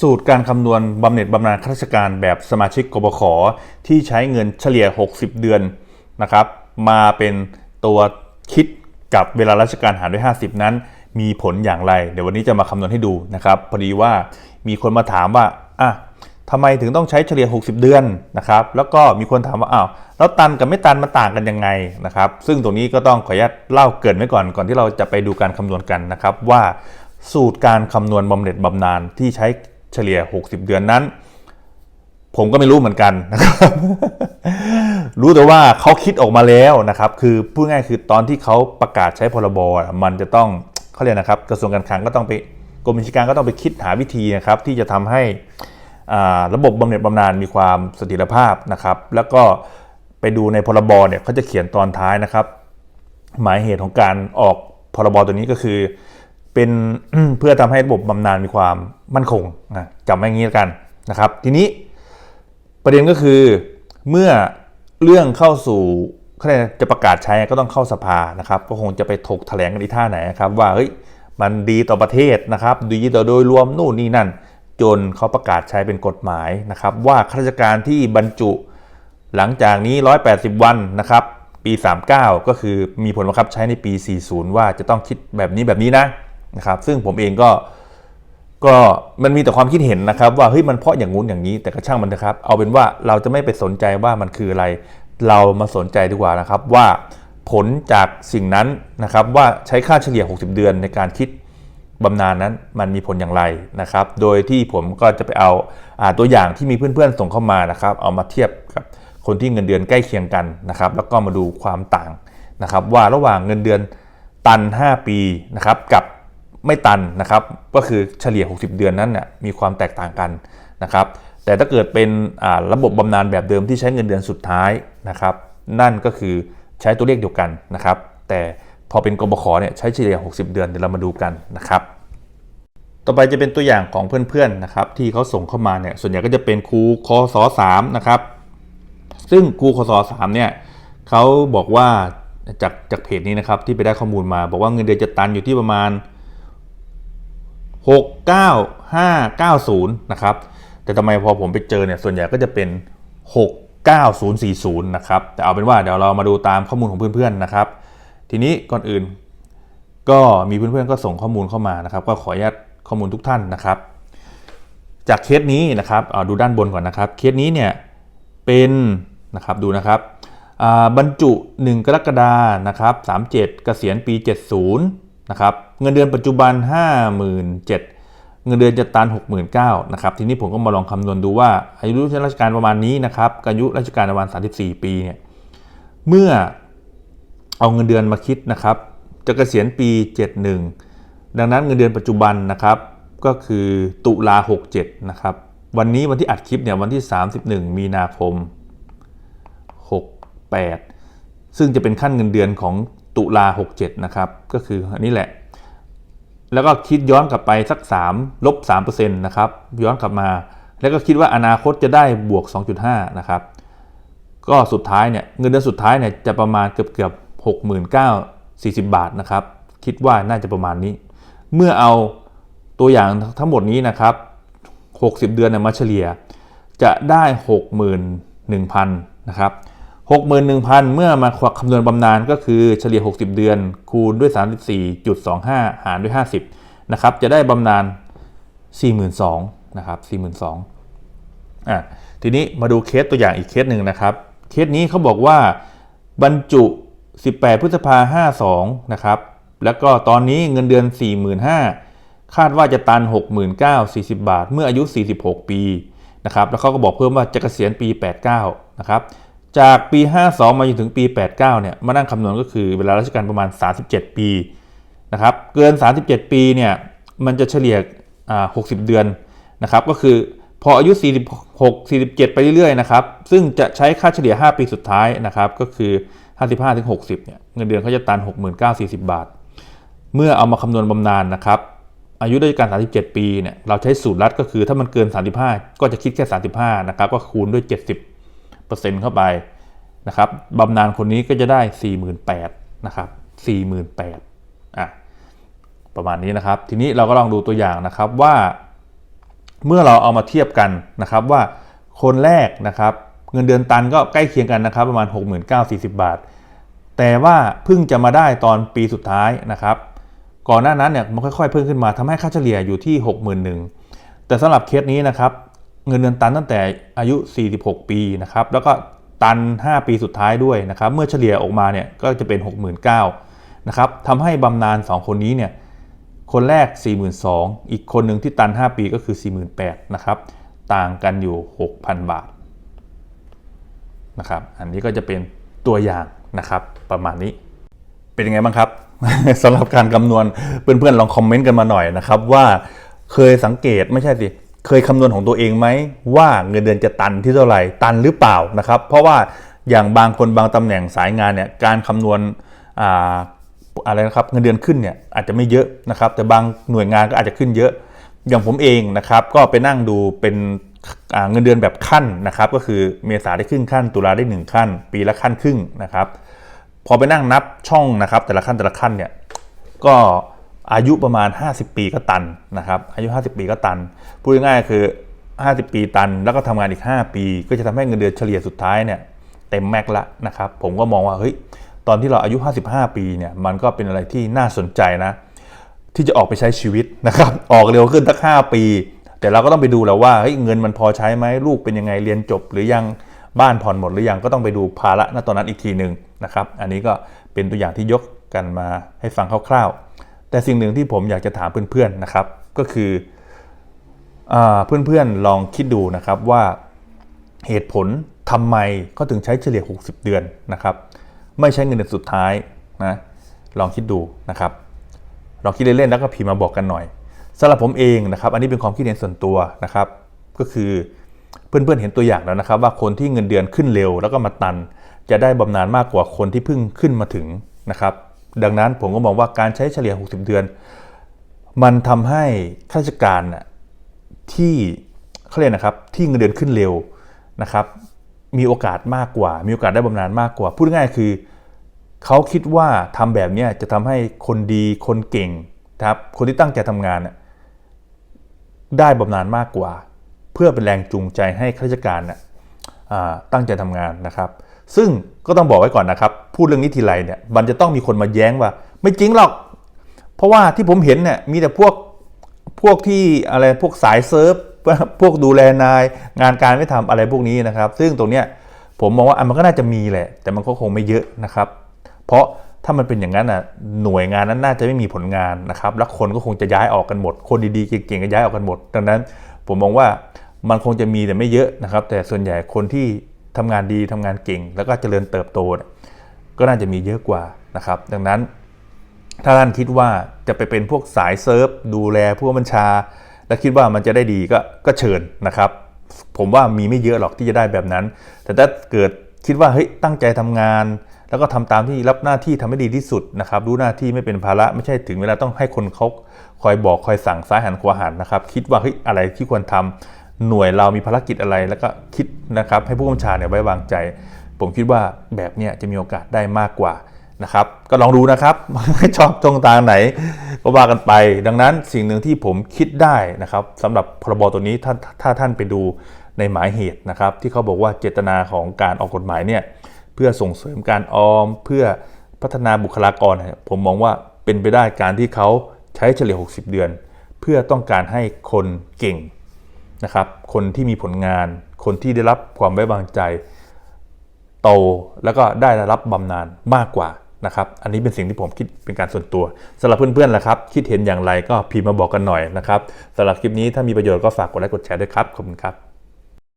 สูตรการคำนวณบำเหน็จบำนาญข้าราชการแบบสมาชิกกบขที่ใช้เงินเฉลี่ย 60 เดือนนะครับ มาเป็นตัวคิดกับเวลาราชการหารด้วย 50 นั้น มีผลอย่างไร เดี๋ยววันนี้จะมาคำนวณให้ดูนะครับพอดีว่ามีคนมาถามว่าอะทำไมถึงต้องใช้เฉลี่ย 60 เดือนนะครับ แล้วก็มีคนถามว่าอ้าวแล้วตันกับไม่ตันมันต่างกันยังไงนะครับ ซึ่งตรงนี้ก็ต้องขออนุญาตเล่าเกินไว้ก่อนก่อนที่เราจะไปดูการคำนวณกันนะครับว่าสูตรการคำนวณบำเหน็จบำนาญที่ใช้ เฉลี่ย 60 เดือนนั้น ผมก็ไม่รู้เหมือนกันนะครับ รู้แต่ว่าเขาคิดออกมาแล้วนะครับ คือพูดง่ายคือตอนที่เขาประกาศใช้พรบมันจะต้องเขาเรียกนะครับ กระทรวงการคลังก็ต้องไปกรมบัญชีกลารก็ต้องไปคิดหาวิธีนะครับ ที่จะทำให้ระบบบำเหน็จบำนาญมีความเสถียรภาพนะครับ แล้วก็ไปดูในพรบเนี่ยเขาจะเขียนตอนท้ายนะครับ หมายเหตุของการออกพรบตัวนี้ก็คือ เป็นเพื่อทำให้ระบบบำนาญมีความมั่นคงนะจำไว้อย่างนี้แล้วกันนะครับ ทีนี้ประเด็นก็คือเมื่อเรื่องเข้าสู่เขาเรียกอะไรจะประกาศใช้ก็ต้องเข้าสภานะครับก็คงจะไปถกแถลงกันที่ท่าไหนนะครับว่าเฮ้ยมันดีต่อประเทศนะครับดีต่อโดยรวมนู่นนี่นั่น จนเขาประกาศใช้เป็นกฎหมายนะครับ ว่าข้าราชการที่บรรจุหลังจากนี้ 180 วันนะครับปี 39 ก็คือมีผลบังคับใช้ในปี 40 ว่าจะต้องคิดแบบนี้แบบนี้นะ นะครับซึ่งผมเองก็ก็มันมีแต่ความคิดเห็นนะครับ ว่าเฮ้ยมันเพราะอย่างงู้นอย่างนี้แต่ก็ช่างมันนะครับ เอาเป็นว่าเราจะไม่ไปสนใจว่ามันคืออะไร เรามาสนใจดีกว่านะครับว่าผลจากสิ่งนั้นนะครับว่าใช้ค่าเฉลี่ย 60 เดือนในการคิดบำนาญนั้นมันมีผลอย่างไรนะครับ โดยที่ผมก็จะไปเอาอาตัวอย่างที่มีเพื่อนๆส่งเข้ามานะครับ เอามาเทียบกับคนที่เงินเดือนใกล้เคียงกันนะครับ แล้วก็มาดูความต่างนะครับ ว่าระหว่างเงินเดือนตัน 5 ปีนะครับกับ ไม่ตันนะครับ ก็คือเฉลี่ย 60 เดือนนั้นน่ยมีความแตกต่างกันนะครับ แต่ถ้าเกิดเป็นระบบบำนาญแบบเดิมที่ใช้เงินเดือนสุดท้ายนะครับ นั่นก็คือใช้ตัวเลขเดียวกันนะครับ แต่พอเป็นกบขเนี่ยใช้เฉลี่ย 60 เดือนเดี๋ยวเรามาดูกันนะครับ ต่อไปจะเป็นตัวอย่างของเพื่อนๆนะครับ ที่เขาส่งเข้ามาเนี่ยส่วนใหญ่ก็จะเป็นครูคศสามนะครับ ซึ่งครูคศสามเนี่ยเขาบอกว่าจากจากเพจนี้นะครับที่ไปได้ข้อมูลมา บอกว่าเงินเดือนจะตันอยู่ที่ประมาณ 69590 นะครับ แต่ทำไมพอผมไปเจอเนี่ยส่วนใหญ่ก็จะเป็น 69040 นะครับ แต่เอาเป็นว่าเดี๋ยวเรามาดูตามข้อมูลของเพื่อนๆนะครับ ทีนี้ก่อนอื่น ก็มีเพื่อนๆก็ส่งข้อมูลเข้ามานะครับ ก็ขออนุญาตข้อมูลทุกท่านนะครับ จากเคสนี้นะครับเอาดูด้านบนก่อนนะครับ เคสนี้เนี่ยเป็นนะครับดูนะครับบรรจุ 1 กรกฎานะครับ37 เกษียณปี 70 นะครับเงินเดือนปัจจุบัน 57,000เงินเดือนจะตัน69,000นะครับทีนี้ผมก็มาลองคำนวณดูว่า อายุราชการประมาณนี้นะครับอายุราชการประมาณ 34 ปีเนี่ยเมื่อเอาเงินเดือนมาคิดนะครับ จะเกษียณปี 71 ดังนั้นเงินเดือนปัจจุบันนะครับก็คือตุลา67นะครับวันนี้วันที่อัดคลิปเนี่ยวันที่ 31 มีนาคม 68 ซึ่งจะเป็นขั้นเงินเดือนของ ตุลา67 นะครับ ก็คืออันนี้แหละ แล้วก็คิดย้อนกลับไปสัก3ลบ3%นะครับ ย้อนกลับมา แล้วก็คิดว่าอนาคตจะได้บวก 2.5 นะครับ ก็สุดท้ายเนี่ย เงินเดือนสุดท้ายเนี่ยจะประมาณเกือบเกือบหกหมื่นเก้าสี่สิบาทนะครับ คิดว่าน่าจะประมาณนี้ เมื่อเอาตัวอย่างทั้งหมดนี้นะครับ 60 เดือนเนี่ยมาเฉลี่ย จะได้ 61,000 นะครับ 61,000 เมื่อมาคำนวณบำนาญก็คือเฉลี่ย 60 เดือน คูณด้วย 34.25 หารด้วย 50 นะครับ จะได้บำนาญ42,000นะครับ42,000อะทีนี้มาดูเคสตัวอย่างอีกเคสหนึ่งนะครับ เคสนี้เขาบอกว่าบรรจุ 18 พฤษภา52 นะครับ แล้วก็ตอนนี้เงินเดือน 45,000 คาดว่าจะตัน 69,040 บาท เมื่ออายุ 46 ปีนะครับ แล้วเขาก็บอกเพิ่มว่าจะเกษียณปี 89 นะครับ จากปี 52 มาจนถึงปี 89 เนี่ย มานั่งคำนวณก็คือเวลาราชการประมาณ 37 ปีนะครับ เกิน 37 ปีเนี่ย มันจะเฉลี่ย60 เดือนนะครับ ก็คือพออายุ 46 47 ไปเรื่อยๆ นะครับ ซึ่งจะใช้ค่าเฉลี่ย 5 ปีสุดท้ายนะครับ ก็คือ 55 ถึง 60 เนี่ย เงินเดือนเขาจะตัน 69,40 บาท เมื่อเอามาคำนวณบำนาญนะครับ อายุราชการ 37 ปี เนี่ย เราใช้สูตรลัดก็คือถ้ามันเกิน 35 ก็จะคิดแค่ 35 นะครับ ก็คูณด้วย 70 เข้าไปนะครับบำนาญคนนี้ก็จะได้ 48,000นะครับ48,000อะประมาณนี้นะครับ ทีนี้เราก็ลองดูตัวอย่างนะครับว่า เมื่อเราเอามาเทียบกันนะครับว่าคนแรกนะครับเงินเดือนตันก็ใกล้เคียงกันนะครับ ประมาณ 69,40 บาท แต่ว่าเพิ่งจะมาได้ตอนปีสุดท้ายนะครับ ก่อนหน้านั้นเนี่ยมันค่อยๆ เพิ่มขึ้นมาทำให้ค่าเฉลี่ยอยู่ที่ 61,000แต่สำหรับเคสนี้นะครับ เงินเดือนตันตั้งแต่อายุ 46 ปีนะครับแล้วก็ตัน 5 ปีสุดท้ายด้วยนะครับเมื่อเฉลี่ยออกมาเนี่ยก็จะเป็น 69,000นะครับทำให้บำนาญ2 คนนี้เนี่ยคนแรก 42,000 อีกคนหนึ่งที่ตัน 5 ปีก็คือ 48,000นะครับต่างกันอยู่ 6,000 บาทนะครับอันนี้ก็จะเป็นตัวอย่างนะครับประมาณนี้เป็นยังไงบ้างครับสำหรับการคำนวณเพื่อนๆลองคอมเมนต์กันมาหน่อยนะครับว่าเคยสังเกตไม่ใช่สิ เคยคำนวณของตัวเองไหมว่าเงินเดือนจะตันที่เท่าไหร่ตันหรือเปล่านะครับ เพราะว่าอย่างบางคนบางตำแหน่งสายงานเนี่ยการคำนวณอ่าอะไรนะครับเงินเดือนขึ้นเนี่ยอาจจะไม่เยอะนะครับ แต่บางหน่วยงานก็อาจจะขึ้นเยอะ อย่างผมเองนะครับ ก็ไปนั่งดูเป็นเงินเดือนแบบขั้นนะครับ ก็คือเมษาได้ครึ่งขั้น ตุลาได้ 1 ขั้น ปีละขั้นครึ่งนะครับ พอไปนั่งนับช่องนะครับ แต่ละขั้นแต่ละขั้นเนี่ยก็ อายุประมาณ 50 ปีก็ตันนะครับอายุ 50 ปีก็ตัน พูดง่ายๆคือ 50 ปีตัน แล้วก็ทำงานอีก 5 ปี ก็จะทำให้เงินเดือนเฉลี่ยสุดท้ายเนี่ยเต็มแม็กละนะครับผมก็มองว่าเฮ้ยตอนที่เราอายุ 55 ปีเนี่ยมันก็เป็นอะไรที่น่าสนใจนะ ที่จะออกไปใช้ชีวิตนะครับออกเร็วขึ้นสัก5ปี แต่เราก็ต้องไปดูแล้วว่าเฮ้ยเงินมันพอใช้ไหมลูกเป็นยังไงเรียนจบหรือยังบ้านผ่อนหมดหรือยังก็ต้องไปดูภาระณตอนนั้นอีกทีหนึ่งนะครับ อันนี้ก็เป็นตัวอย่างที่ยกกันมาให้ฟังคร่าวๆ แต่สิ่งหนึ่งที่ผมอยากจะถามเพื่อนๆนะครับ ก็คืออเพื่อนๆลองคิดดูนะครับว่าเหตุผลทำไมเขาถึงใช้เฉลี่ย 60 เดือนนะครับ ไม่ใช้เงินเดือนสุดท้ายนะลองคิดดูนะครับลองคิดเล่นๆแล้วก็พิมพ์มาบอกกันหน่อยสำหรับผมเองนะครับ อันนี้เป็นความคิดเห็นส่วนตัวนะครับ ก็คือเพื่อนๆเห็นตัวอย่างแล้วนะครับ ว่าคนที่เงินเดือนขึ้นเร็วแล้วก็มาตัน จะได้บำนาญมากกว่าคนที่เพิ่งขึ้นมาถึงนะครับ ดังนั้นผมก็มองว่าการใช้เฉลี่ย 60 เดือน มันทำให้ข้าราชการที่เขาเรียกนะครับที่เงินเดือนขึ้นเร็วนะครับ มีโอกาสมากกว่า มีโอกาสได้บำนาญมากกว่า พูดง่ายๆคือเขาคิดว่าทำแบบนี้จะทำให้คนดีคนเก่งนะครับคนที่ตั้งใจทำงานได้บำนาญมากกว่า เพื่อเป็นแรงจูงใจให้ข้าราชการตั้งใจทำงานนะครับ ซึ่งก็ต้องบอกไว้ก่อนนะครับ พูดเรื่องนี้ทีไรเนี่ยมันจะต้องมีคนมาแย้งว่า ไม่จริงหรอก เพราะว่าที่ผมเห็นเนี่ยมีแต่พวกพวกที่อะไรพวกสายเซิร์ฟพวกดูแลนาย งานการไม่ทำอะไรพวกนี้นะครับ ซึ่งตรงเนี้ยผมมองว่ามันก็น่าจะมีแหละ แต่มันก็คงไม่เยอะนะครับ เพราะถ้ามันเป็นอย่างนั้นอะหน่วยงานนั้นน่าจะไม่มีผลงานนะครับ แล้วคนก็คงจะย้ายออกกันหมด คนดีๆเก่งๆก็ย้ายออกกันหมด ดังนั้นผมมองว่ามันคงจะมีแต่ไม่เยอะนะครับ แต่ส่วนใหญ่คนที่ ทำงานดีทำงานเก่ง แล้วก็เจริญเติบโต ก็น่าจะมีเยอะกว่านะครับ ดังนั้นถ้าท่านคิดว่าจะไปเป็นพวกสายเซิร์ฟดูแลผู้บัญชา และคิดว่ามันจะได้ดีก็ก็เชิญนะครับ ผมว่ามีไม่เยอะหรอกที่จะได้แบบนั้น แต่ถ้าเกิดคิดว่าเฮ้ยตั้งใจทำงาน แล้วก็ทำตามที่รับหน้าที่ทำให้ดีที่สุดนะครับ รู้หน้าที่ไม่เป็นภาระไม่ใช่ถึงเวลาต้องให้คนเขาคอยบอกคอยสั่งซ้ายหันขวาหันนะครับ คิดว่าเฮ้ยอะไรที่ควรทำ หน่วยเรามีภารกิจอะไรแล้วก็คิดนะครับให้ผู้บัญชาเนี่ยไว้วางใจ ผมคิดว่าแบบเนี้ยจะมีโอกาสได้มากกว่านะครับ ก็ลองดูนะครับชอบตรงตางไหนก็ว่ากันไป ดังนั้นสิ่งหนึ่งที่ผมคิดได้นะครับสำหรับพรบตัวนี้ถ้าถ้าท่านไปดูในหมายเหตุนะครับ ที่เขาบอกว่าเจตนาของการออกกฎหมายเนี่ยเพื่อส่งเสริมการออม เพื่อพัฒนาบุคลากร ผมมองว่าเป็นไปได้การที่เขาใช้เฉลี่ย 60 เดือน เพื่อต้องการให้คนเก่ง นะครับ คนที่มีผลงาน คนที่ได้รับความไว้วางใจโตแล้วก็ได้รับบำนาญมากกว่านะครับ อันนี้เป็นสิ่งที่ผมคิดเป็นการส่วนตัวสำหรับเพื่อนๆล่ะครับ คิดเห็นอย่างไรก็พิมพ์มาบอกกันหน่อยนะครับสำหรับคลิปนี้ถ้ามีประโยชน์ก็ฝากกดไลค์กดแชร์ด้วยครับ ขอบคุณครับ